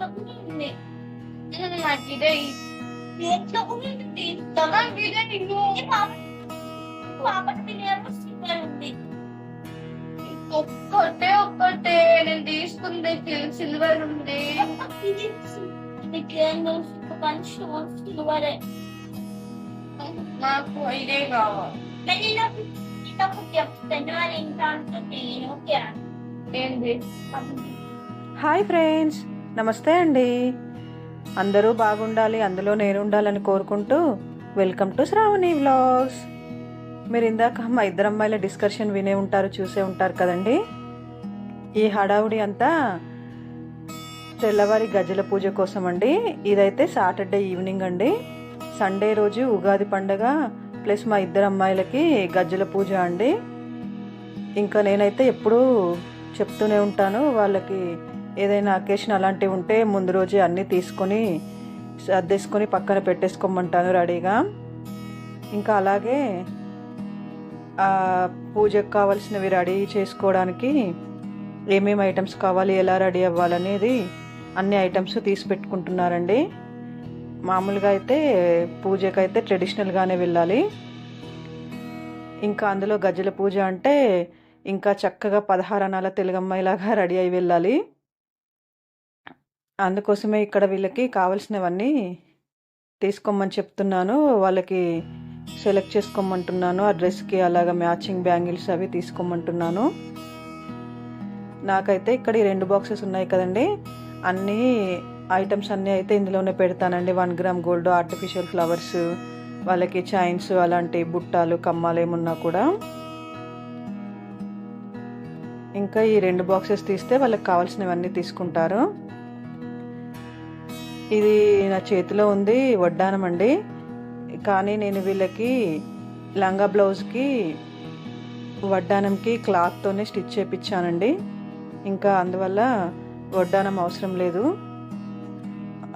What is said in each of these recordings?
దీంట్లో కూడా ఉంది నాకు ఇదే దీంట్లో కూడా ఉంది దీంట్లో నాకు ఇదే ఇవ్వు. ఈ పాప- పాపకి తెలియదు సిల్వర్ ఉంది ఒక్కటే ఒక్కటే నేను తీసుకుంది సిల్వర్ ఉంది ఇది ఇది కేంద్రం కానీ సిల్వరే నాకు ఇదే కావాలి నేను ఇలా ఇలా చెప్తాను అది ఇంకా అంటుంది ఓకే ఏంది హాయ్ ఫ్రెండ్స్ నమస్తే అండి. అందరూ బాగుండాలి అందులో నేను ఉండాలని కోరుకుంటూ వెల్కమ్ టు శ్రావణి వ్లాగ్స్. మీరు ఇందాక మా ఇద్దరు అమ్మాయిల డిస్కషన్ వినే ఉంటారు చూసే ఉంటారు కదండి. ఈ హడావుడి అంతా తెల్లవారి గజల పూజ కోసం అండి ఇదైతే సాటర్డే ఈవినింగ్ అండి. సండే రోజు ఉగాది పండగ ప్లస్ మా ఇద్దరు అమ్మాయిలకి గజ్జల పూజ అండి. ఇంకా నేనైతే ఎప్పుడూ చెప్తూనే ఉంటాను వాళ్ళకి ఏదైనా అకేషన్ అలాంటివి ఉంటే ముందు రోజే అన్నీ తీసుకొని సర్దేసుకొని పక్కన పెట్టేసుకోమంటాను రెడీగా. ఇంకా అలాగే పూజకు కావాల్సినవి రెడీ చేసుకోవడానికి ఏమేమి ఐటమ్స్ కావాలి ఎలా రెడీ అవ్వాలనేది అన్ని ఐటమ్స్ తీసి పెట్టుకుంటున్నారండి. మామూలుగా అయితే పూజకైతే ట్రెడిషనల్గానే వెళ్ళాలి. ఇంకా అందులో గజ్జల పూజ అంటే ఇంకా చక్కగా పదహారణాల తెలుగమ్మాయిలాగా రెడీ అయి వెళ్ళాలి. అందుకోసమే ఇక్కడ వీళ్ళకి కావాల్సినవన్నీ తీసుకోమని చెప్తున్నాను. వాళ్ళకి సెలెక్ట్ చేసుకోమంటున్నాను. ఆ డ్రెస్కి అలాగ మ్యాచింగ్ బ్యాంగిల్స్ అవి తీసుకోమంటున్నాను. నాకైతే ఇక్కడ ఈ రెండు బాక్సెస్ ఉన్నాయి కదండి. అన్నీ ఐటమ్స్ అన్నీ అయితే ఇందులోనే పెడతానండి. One gram gold artificial flowers వాళ్ళకి చైన్స్ అలాంటి బుట్టాలు కమ్మాలు ఏమున్నా కూడా. ఇంకా ఈ రెండు బాక్సెస్ తీస్తే వాళ్ళకి కావాల్సినవన్నీ తీసుకుంటారు. ఇది నా చేతిలో ఉంది వడ్డానం అండి. కానీ నేను వీళ్ళకి లంగా బ్లౌజ్కి వడ్డానంకి క్లాత్తోనే స్టిచ్ చేపించానండి ఇంకా అందువల్ల వడ్డానం అవసరం లేదు.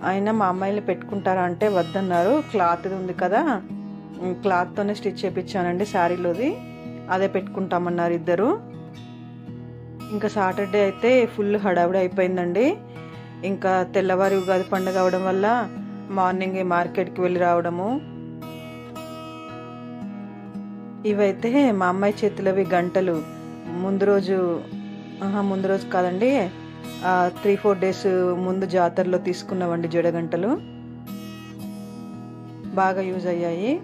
అయినా మా అమ్మాయిలు పెట్టుకుంటారా అంటే వద్దన్నారు. క్లాత్ ఉంది కదా క్లాత్తోనే స్టిచ్ చేయించానండి శారీలోది. అదే పెట్టుకుంటామన్నారు ఇద్దరు. ఇంకా సాటర్డే అయితే ఫుల్ హడావిడి అయిపోయిందండి. ఇంకా తెల్లవారి ఉగాది పండుగ అవడం వల్ల మార్నింగ్ మార్కెట్కి వెళ్ళి రావడము. ఇవైతే మా అమ్మాయి చేతిలోవి గంటలు. ముందు రోజు ఆహా, ముందు రోజు కాదండి త్రీ ఫోర్ డేస్ ముందు జాతరలో తీసుకున్నామండి జడ గంటలు. బాగా యూజ్ అయ్యాయి.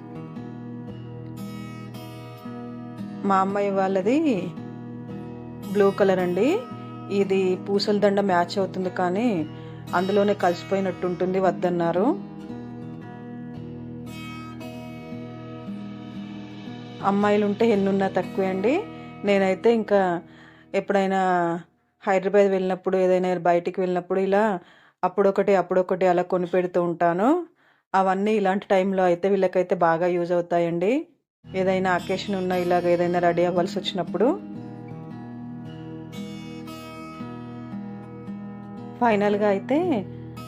మా అమ్మాయి వాళ్ళది బ్లూ కలర్ అండి. ఇది పూసల దండ మ్యాచ్ అవుతుంది కానీ అందులోనే కలిసిపోయినట్టు ఉంటుంది వద్దన్నారు. అమ్మాయిలు ఉంటే ఎన్నున్నా తక్కువే అండి. నేనైతే ఇంకా ఎప్పుడైనా హైదరాబాద్ వెళ్ళినప్పుడు ఏదైనా బయటికి వెళ్ళినప్పుడు ఇలా అప్పుడొకటి అప్పుడొకటి అలా కొని పెడుతూ ఉంటాను. అవన్నీ ఇలాంటి టైంలో అయితే వీళ్ళకైతే బాగా యూజ్ అవుతాయండి. ఏదైనా అకేషన్ ఉన్నా ఇలాగ ఏదైనా రెడీ అవ్వాల్సి వచ్చినప్పుడు. ఫైనల్గా అయితే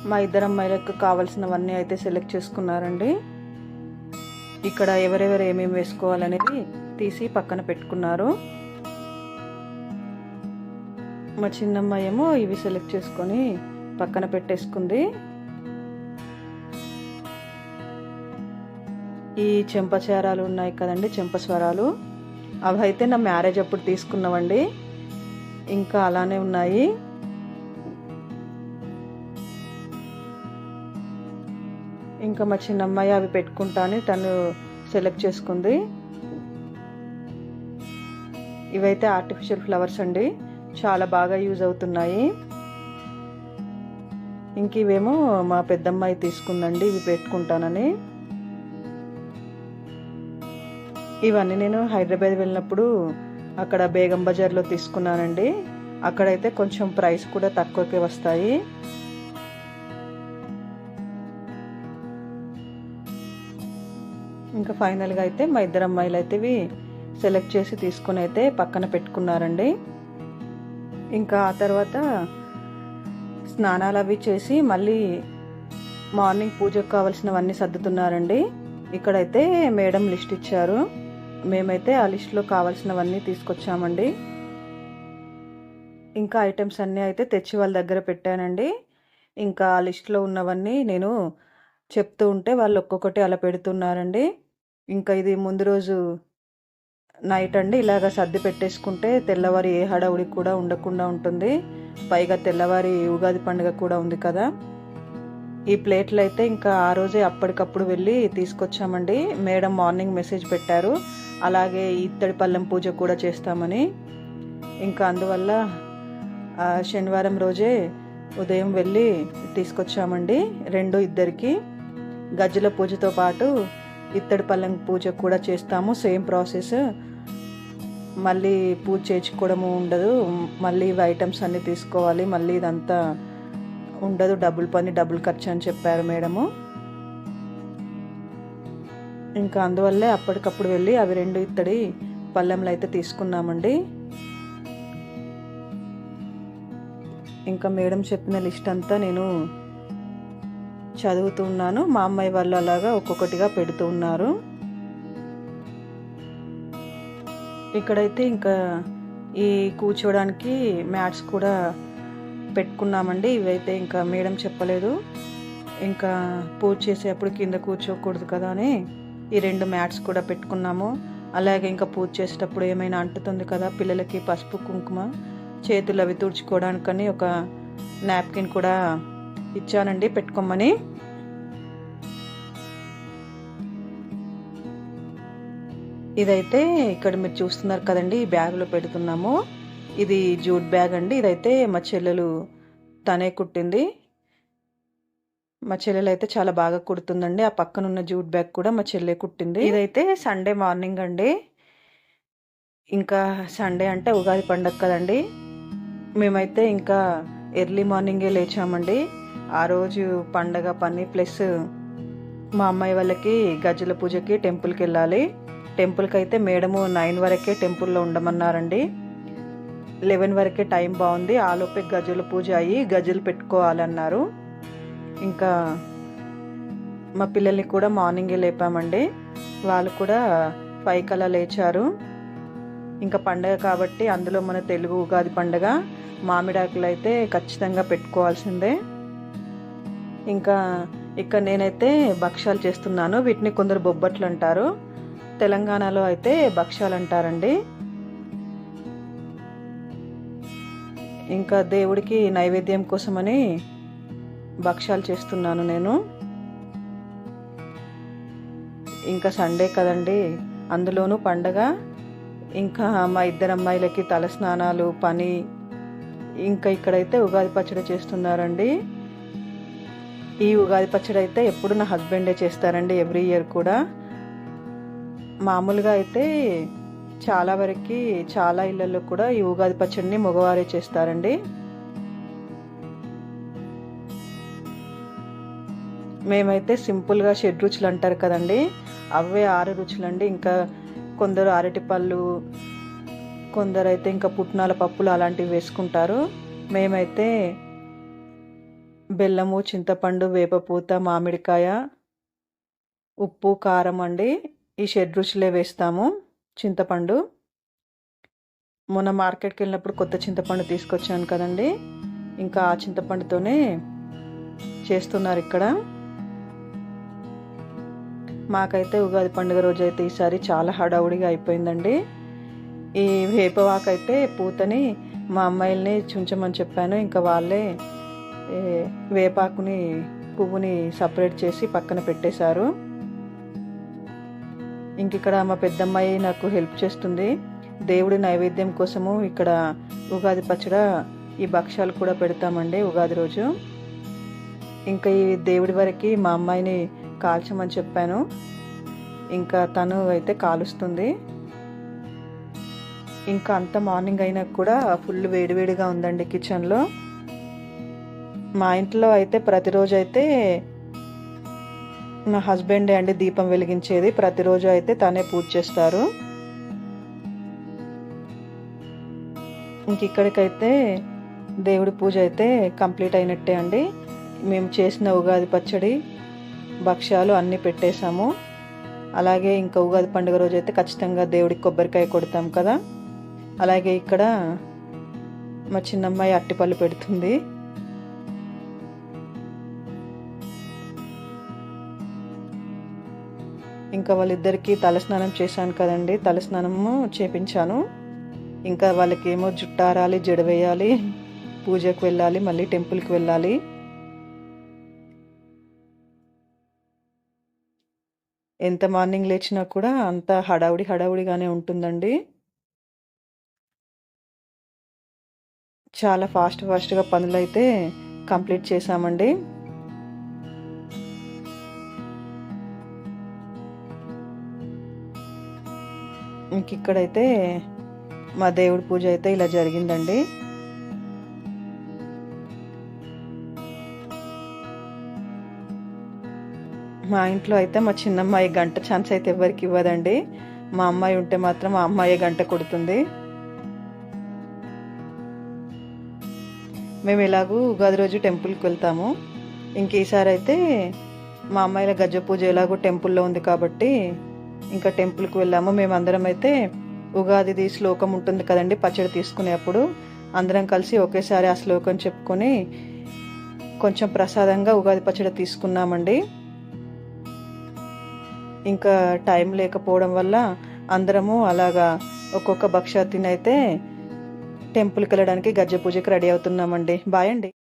మా ఇద్దరు అమ్మాయిలకు కావాల్సినవన్నీ అయితే సెలెక్ట్ చేసుకున్నారండి. ఇక్కడ ఎవరెవరు ఏమేమి వేసుకోవాలనేది తీసి పక్కన పెట్టుకున్నారు. మా చిన్నమ్మాయి ఏమో ఇవి సెలెక్ట్ చేసుకొని పక్కన పెట్టేసుకుంది. ఈ చెంపచారాలు ఉన్నాయి కదండి చెంపస్వరాలు అవి అయితే నా మ్యారేజ్ అప్పుడు తీసుకున్నామండి ఇంకా అలానే ఉన్నాయి. ఇంకా మా చిన్నమ్మాయి అవి పెట్టుకుంటాను తను సెలెక్ట్ చేసుకుంది. ఇవైతే ఆర్టిఫిషియల్ ఫ్లవర్స్ అండి. చాలా బాగా యూజ్ అవుతున్నాయి. ఇంక ఇవేమో మా పెద్దమ్మాయి తీసుకుందండి ఇవి పెట్టుకుంటానని. ఇవన్నీ నేను హైదరాబాద్ వెళ్ళినప్పుడు అక్కడ బేగం బజార్లో తీసుకున్నానండి. అక్కడైతే కొంచెం ప్రైస్ కూడా తక్కువకే వస్తాయి. ఇంకా ఫైనల్గా అయితే మా ఇద్దరు అమ్మాయిలు అయితే ఇవి సెలెక్ట్ చేసి తీసుకుని అయితే పక్కన పెట్టుకున్నారండి. ఇంకా ఆ తర్వాత స్నానాలు అవి చేసి మళ్ళీ మార్నింగ్ పూజకు కావాల్సినవన్నీ సర్దుతున్నారండి. ఇక్కడైతే మేడం లిస్ట్ ఇచ్చారు. మేమైతే ఆ లిస్ట్లో కావాల్సినవన్నీ తీసుకొచ్చామండి. ఇంకా ఐటమ్స్ అన్నీ అయితే తెచ్చి వాళ్ళ దగ్గర పెట్టానండి. ఇంకా ఆ లిస్ట్లో ఉన్నవన్నీ నేను చెప్తూ ఉంటే వాళ్ళు ఒక్కొక్కటి అలా పెడుతున్నారండి. ఇంకా ఇది ముందు రోజు నైట్ అండి ఇలాగ సర్ది పెట్టేసుకుంటే తెల్లవారి ఏ హడావుడికి కూడా ఉండకుండా ఉంటుంది. పైగా తెల్లవారి ఉగాది పండుగ కూడా ఉంది కదా. ఈ ప్లేట్లు అయితే ఇంకా ఆ రోజే అప్పటికప్పుడు వెళ్ళి తీసుకొచ్చామండి. మేడం మార్నింగ్ మెసేజ్ పెట్టారు. అలాగే ఇత్తడి పళ్ళెం పూజ కూడా చేస్తామని. ఇంకా అందువల్ల శనివారం రోజే ఉదయం వెళ్ళి తీసుకొచ్చామండి. రెండు ఇద్దరికి. గజ్జల పూజతో పాటు ఇత్తడి పళ్ళెం పూజ కూడా చేస్తాము సేమ్ ప్రాసెస్ మళ్ళీ పూజ చేయించుకోవడము ఉండదు. మళ్ళీ ఇవి ఐటమ్స్ అన్నీ తీసుకోవాలి. మళ్ళీ ఇదంతా ఉండదు. డబ్బులు పని డబ్బులు ఖర్చు అని చెప్పారు మేడము. ఇంకా అందువల్లే అప్పటికప్పుడు వెళ్ళి అవి రెండు ఇత్తడి పళ్ళెంలు అయితే తీసుకున్నామండి. ఇంకా మేడం చెప్పిన లిస్ట్ అంతా నేను చదువుతున్నాను. మా అమ్మాయి వాళ్ళు అలాగా ఒక్కొక్కటిగా పెడుతూ ఉన్నారు. ఇక్కడైతే ఇంకా ఈ కూర్చోడానికి మ్యాట్స్ కూడా పెట్టుకున్నామండి. ఇవైతే ఇంకా మేడం చెప్పలేదు. ఇంకా పూజ చేసేటప్పుడు కింద కూర్చోకూడదు కదా అని ఈ రెండు మ్యాట్స్ కూడా పెట్టుకున్నాము. అలాగే ఇంకా పూజ చేసేటప్పుడు ఏమైనా అంటుతుంది కదా పిల్లలకి పసుపు కుంకుమ చేతులు అవి తుడుచుకోవడానికని ఒక నాప్కిన్ కూడా ఇచ్చానండి పెట్టుకోమని. ఇదైతే ఇక్కడ మీరు చూస్తున్నారు కదండి ఈ బ్యాగ్లో పెడుతున్నాము. ఇది జూట్ బ్యాగ్ అండి. ఇదైతే మా చెల్లెలు తనే కుట్టింది. మా చెల్లెలు అయితే చాలా బాగా కుడుతుందండి. ఆ పక్కన ఉన్న జూట్ బ్యాగ్ కూడా మా చెల్లె కుట్టింది. ఇదైతే సండే మార్నింగ్ అండి. ఇంకా సండే అంటే ఉగాది పండగ కదండి. మేమైతే ఇంకా ఎర్లీ మార్నింగే లేచామండి. ఆ రోజు పండగ పని ప్లస్ మా అమ్మాయి వాళ్ళకి గజ్జల పూజకి టెంపుల్కి వెళ్ళాలి. టెంపుల్కి అయితే మేడము నైన్ వరకే టెంపుల్లో ఉండమన్నారండి. లెవెన్ వరకే టైం బాగుంది. ఆలోపే గజుల పూజ అయ్యి గజులు పెట్టుకోవాలన్నారు. ఇంకా మా పిల్లల్ని కూడా మార్నింగే లేపామండి. వాళ్ళు కూడా ఫైవ్ కల్లా లేచారు. ఇంకా పండగ కాబట్టి అందులో మన తెలుగు ఉగాది పండగ మామిడాకులు అయితే ఖచ్చితంగా పెట్టుకోవాల్సిందే. ఇంకా ఇక్కడ నేనైతే భక్ష్యాలు చేస్తున్నాను. వీటిని కొందరు బొబ్బట్లు అంటారు. తెలంగాణలో అయితే భక్ష్యాలు అంటారండి ఇంకా దేవుడికి నైవేద్యం కోసమని భక్ష్యాలు చేస్తున్నాను నేను. ఇంకా సండే కదండి అందులోనూ పండగ. ఇంకా మా ఇద్దరు అమ్మాయిలకి తల స్నానాలు పని ఇంకా ఇక్కడైతే ఉగాది పచ్చడి చేస్తున్నారండి. ఈ ఉగాది పచ్చడి అయితే ఎప్పుడు నా హస్బెండే చేస్తారండి ఎవ్రీ ఇయర్ కూడా. మామూలుగా అయితే చాలా వరకు చాలా ఇళ్ళల్లో కూడా ఈ ఉగాది పచ్చడిని మగవారే చేస్తారండి. మేమైతే సింపుల్గా షెడ్ రుచులు అంటారు కదండి. అవే ఆరు రుచులు అండి ఇంకా కొందరు అరటి పళ్ళు కొందరు అయితే ఇంకా పుట్నాల పప్పులు అలాంటివి వేసుకుంటారు. మేమైతే బెల్లము చింతపండు వేపపూత మామిడికాయ ఉప్పు కారం అండి. ఈ షెడ్ రుచిలే వేస్తాము. చింతపండు. మొన్న మార్కెట్కి వెళ్ళినప్పుడు కొత్త చింతపండు తీసుకొచ్చాను కదండి. ఇంకా ఆ చింతపండుతోనే చేస్తున్నారు ఇక్కడ. మాకైతే ఉగాది పండుగ రోజు అయితే ఈసారి చాలా హడావుడిగా అయిపోయిందండి. ఈ వేపవాకైతే పూతని మా అమ్మాయిల్ని చుంచమని చెప్పాను. ఇంకా వాళ్ళే వేపాకుని పువ్వుని సపరేట్ చేసి పక్కన పెట్టేశారు. ఇంక ఇక్కడ మా పెద్దమ్మాయి నాకు హెల్ప్ చేస్తుంది. దేవుడి నైవేద్యం కోసము ఇక్కడ ఉగాది పచ్చడ ఈ భక్ష్యాలు కూడా పెడతామండి ఉగాది రోజు. ఇంకా ఈ దేవుడి వరకు మా అమ్మాయిని కాల్చమని చెప్పాను. ఇంకా తను అయితే కాలుస్తుంది. ఇంకా అంత మార్నింగ్ అయినా కూడా ఫుల్ వేడివేడిగా ఉందండి కిచెన్లో. మా ఇంట్లో అయితే ప్రతిరోజు అయితే నా హస్బెండే అండి దీపం వెలిగించేది. ప్రతిరోజు అయితే తనే పూజ చేస్తారు. ఇంక ఇక్కడికైతే దేవుడి పూజ అయితే కంప్లీట్ అయినట్టే అండి. మేము చేసిన ఉగాది పచ్చడి భక్ష్యాలు అన్నీ పెట్టేశాము. అలాగే ఇంకా ఉగాది పండుగ రోజు అయితే ఖచ్చితంగా దేవుడికి కొబ్బరికాయ కొడతాం కదా. అలాగే ఇక్కడ మా చిన్నమ్మాయి అట్టిపళ్ళు పెడుతుంది. ఇంకా వాళ్ళిద్దరికీ తలస్నానం చేశాను కదండి. తలస్నానము చేపించాను. ఇంకా వాళ్ళకి ఏమో జుట్టారాలి జడవేయాలి పూజకు వెళ్ళాలి మళ్ళీ టెంపుల్కి వెళ్ళాలి. ఎంత మార్నింగ్ లేచినా కూడా అంత హడావుడి హడావుడిగానే ఉంటుందండి. చాలా ఫాస్ట్ ఫాస్ట్గా పనులు అయితే కంప్లీట్ చేశామండి. ఇంక ఇక్కడైతే మా దేవుడి పూజ అయితే ఇలా జరిగిందండి. మా ఇంట్లో అయితే మా చిన్నమ్మాయి గంట ఛాన్స్ అయితే ఎవరికి ఇవ్వదండి. మా అమ్మాయి ఉంటే మాత్రం మా అమ్మాయి గంట కొడుతుంది. మేము ఎలాగూ ఉగాది రోజు టెంపుల్కి వెళ్తాము. ఇంక ఈసారి అయితే మా అమ్మాయిల గజ్జ పూజ ఎలాగో టెంపుల్లో ఉంది కాబట్టి ఇంకా టెంపుల్కి వెళ్ళాము. మేము అందరం అయితే ఉగాదిది శ్లోకం ఉంటుంది కదండి పచ్చడి తీసుకునేప్పుడు అందరం కలిసి ఒకేసారి ఆ శ్లోకం చెప్పుకొని కొంచెం ప్రసాదంగా ఉగాది పచ్చడి తీసుకున్నామండి. ఇంకా టైం లేకపోవడం వల్ల అందరము అలాగా ఒక్కొక్క భక్ష అయితే టెంపుల్కి వెళ్ళడానికి గజ్జ పూజకి రెడీ అవుతున్నామండి. బాయ్ అండి.